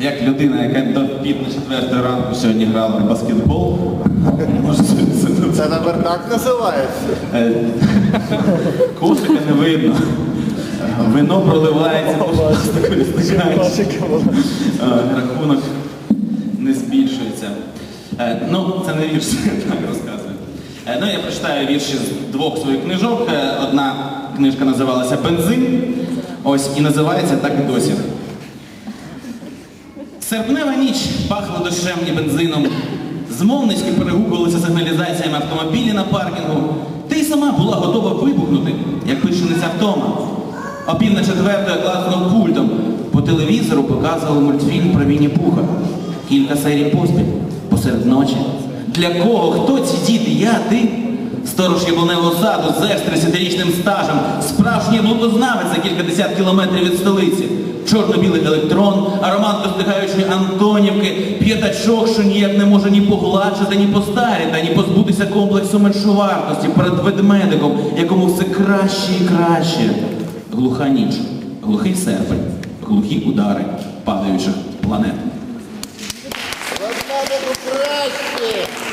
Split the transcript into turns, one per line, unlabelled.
як людина, яка до пів на четвертої ранку сьогодні грала в баскетбол, це, Це
так називається.
Е, Кошика не видно. Вино проливається по пластикові стаканчики. Е, Рахунок не збільшується. Е, Ну, це не вірш, так розказую. Е, Ну, я прочитаю вірші з двох своїх книжок. Одна книжка називалася Бензин. Ось і називається так і досі. Серпнева ніч пахла дощем і бензином. Змовницьки перегукувалися сигналізаціями автомобілі на паркінгу. Ти й сама була готова вибухнути, як пишениця втома. О пів на четвертої класнув пультом. По телевізору показували мультфільм про Вінні Пуха. Кілька серій поспіль посеред ночі. Для кого? Хто ці діти? Я, ти? Сторож яблуневого саду з екстрасятирічним стажем, справжній блудознавець за кількадесят кілометрів від столиці. Чорно-білий електрон, аромат достигаючої Антонівки, п'ятачок, що ніяк не може ні погладшити, ні постаріти, ні позбутися комплексу меншовартості перед ведмедиком, якому все краще і краще. Глуха ніч, глухий серпень, глухі удари падаючих планет.
Ведмедику краще!